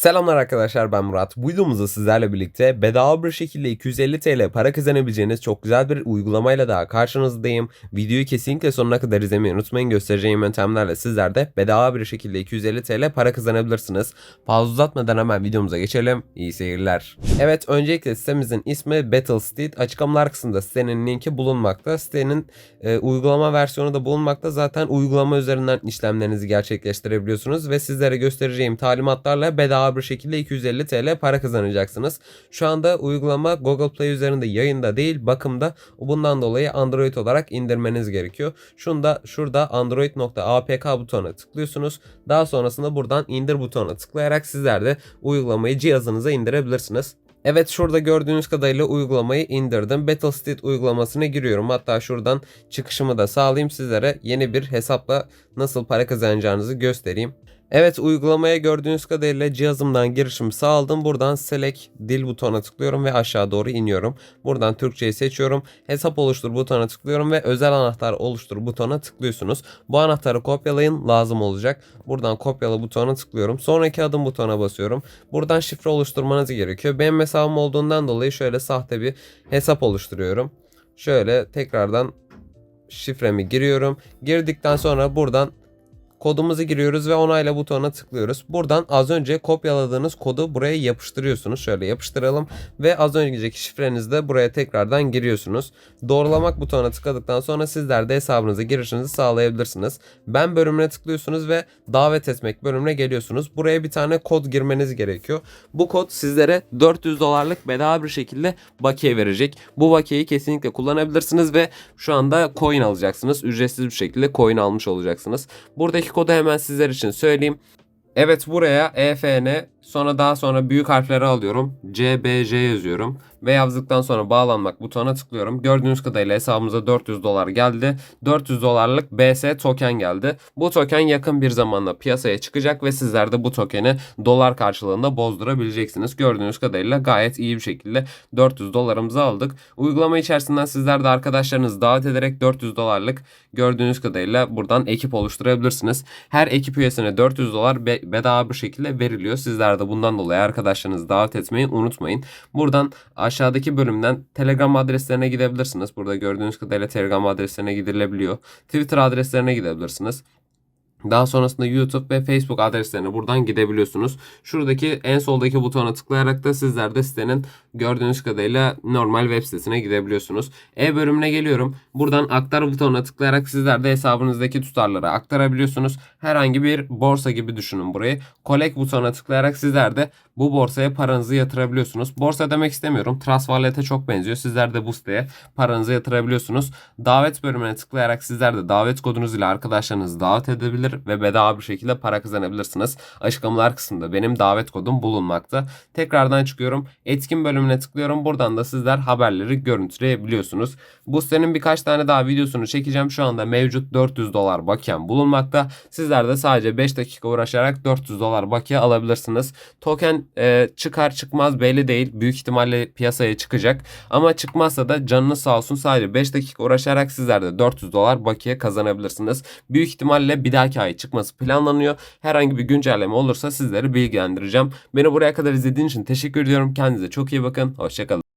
Selamlar arkadaşlar ben Murat. Bu videomuzda sizlerle birlikte bedava bir şekilde 250 TL para kazanabileceğiniz çok güzel bir uygulamayla daha karşınızdayım. Videoyu kesinlikle sonuna kadar izlemeyi unutmayın. Göstereceğim yöntemlerle sizler de bedava bir şekilde 250 TL para kazanabilirsiniz. Fazla uzatmadan hemen videomuza geçelim. İyi seyirler. Evet öncelikle sitemizin ismi Battlesteed. Açıklamalar kısmında sitenin linki bulunmakta. Sitenin e, uygulama versiyonu da bulunmakta. Zaten uygulama üzerinden işlemlerinizi gerçekleştirebiliyorsunuz ve sizlere göstereceğim talimatlarla bedava bir şekilde 250 TL para kazanacaksınız. Şu anda uygulama Google Play üzerinde yayında değil bakımda. Bundan dolayı Android olarak indirmeniz gerekiyor. Şunda şurada android.apk butonuna tıklıyorsunuz. Daha sonrasında buradan indir butonuna tıklayarak sizler de uygulamayı cihazınıza indirebilirsiniz. Evet şurada gördüğünüz kadarıyla uygulamayı indirdim. Battlesteed uygulamasına giriyorum. Hatta şuradan çıkışımı da sağlayayım sizlere yeni bir hesapla nasıl para kazanacağınızı göstereyim. Evet uygulamaya gördüğünüz kadarıyla cihazımdan girişimi sağladım. Buradan select dil butonuna tıklıyorum ve aşağı doğru iniyorum. Buradan Türkçeyi seçiyorum. Hesap oluştur butonuna tıklıyorum ve özel anahtar oluştur butonuna tıklıyorsunuz. Bu anahtarı kopyalayın lazım olacak. Buradan kopyala butonuna tıklıyorum. Sonraki adım butonuna basıyorum. Buradan şifre oluşturmanız gerekiyor. Benim hesabım olduğundan dolayı şöyle sahte bir hesap oluşturuyorum. Şöyle tekrardan şifremi giriyorum. Girdikten sonra buradan kodumuzu giriyoruz ve onayla butonuna tıklıyoruz. Buradan az önce kopyaladığınız kodu buraya yapıştırıyorsunuz. Şöyle yapıştıralım ve az önceki şifrenizi de buraya tekrardan giriyorsunuz. Doğrulamak butonuna tıkladıktan sonra sizler de hesabınıza girişinizi sağlayabilirsiniz. Ben bölümüne tıklıyorsunuz ve davet etmek bölümüne geliyorsunuz. Buraya bir tane kod girmeniz gerekiyor. Bu kod sizlere 400 dolarlık bedava bir şekilde bakiye verecek. Bu bakiyeyi kesinlikle kullanabilirsiniz ve şu anda coin alacaksınız. Ücretsiz bir şekilde coin almış olacaksınız. Buradaki kodu hemen sizler için söyleyeyim. Evet buraya EFN sonra daha sonra büyük harfleri alıyorum. CBJ yazıyorum ve yazdıktan sonra bağlanmak butonuna tıklıyorum. Gördüğünüz kadarıyla hesabımıza 400 dolar geldi. 400 dolarlık BS token geldi. Bu token yakın bir zamanda piyasaya çıkacak ve sizler de bu tokeni dolar karşılığında bozdurabileceksiniz. Gördüğünüz kadarıyla gayet iyi bir şekilde 400 dolarımızı aldık. Uygulama içerisinden sizler de arkadaşlarınızı davet ederek 400 dolarlık gördüğünüz kadarıyla buradan ekip oluşturabilirsiniz. Her ekip üyesine 400 dolar be- bedava bir şekilde veriliyor. Sizler de bundan dolayı arkadaşlarınızı davet etmeyi unutmayın. Buradan aşağıdaki bölümden Telegram adreslerine gidebilirsiniz. Burada gördüğünüz kadarıyla Telegram adreslerine gidilebiliyor. Twitter adreslerine gidebilirsiniz. Daha sonrasında YouTube ve Facebook adreslerine buradan gidebiliyorsunuz. Şuradaki en soldaki butona tıklayarak da sizler de sitenin gördüğünüz kadarıyla normal web sitesine gidebiliyorsunuz. E bölümüne geliyorum. Buradan aktar butonuna tıklayarak sizler de hesabınızdaki tutarları aktarabiliyorsunuz. Herhangi bir borsa gibi düşünün burayı. Collect butonuna tıklayarak sizler de bu borsaya paranızı yatırabiliyorsunuz. Borsa demek istemiyorum. Trust Wallet'e çok benziyor. Sizler de bu siteye paranızı yatırabiliyorsunuz. Davet bölümüne tıklayarak sizler de davet kodunuz ile arkadaşlarınızı davet edebilir ve bedava bir şekilde para kazanabilirsiniz. Açıklamalar kısmında benim davet kodum bulunmakta. Tekrardan çıkıyorum. Etkin bölümüne tıklıyorum. Buradan da sizler haberleri görüntüleyebiliyorsunuz. Bu sitenin birkaç tane daha videosunu çekeceğim. Şu anda mevcut 400 dolar bakiyem bulunmakta. Sizler de sadece 5 dakika uğraşarak 400 dolar bakiye alabilirsiniz. Token e, çıkar çıkmaz belli değil. Büyük ihtimalle piyasaya çıkacak. Ama çıkmazsa da canınız sağ olsun sadece 5 dakika uğraşarak sizler de 400 dolar bakiye kazanabilirsiniz. Büyük ihtimalle bir dahaki ay çıkması planlanıyor. Herhangi bir güncelleme olursa sizleri bilgilendireceğim. Beni buraya kadar izlediğiniz için teşekkür ediyorum. Kendinize çok iyi bakın. Hoşçakalın.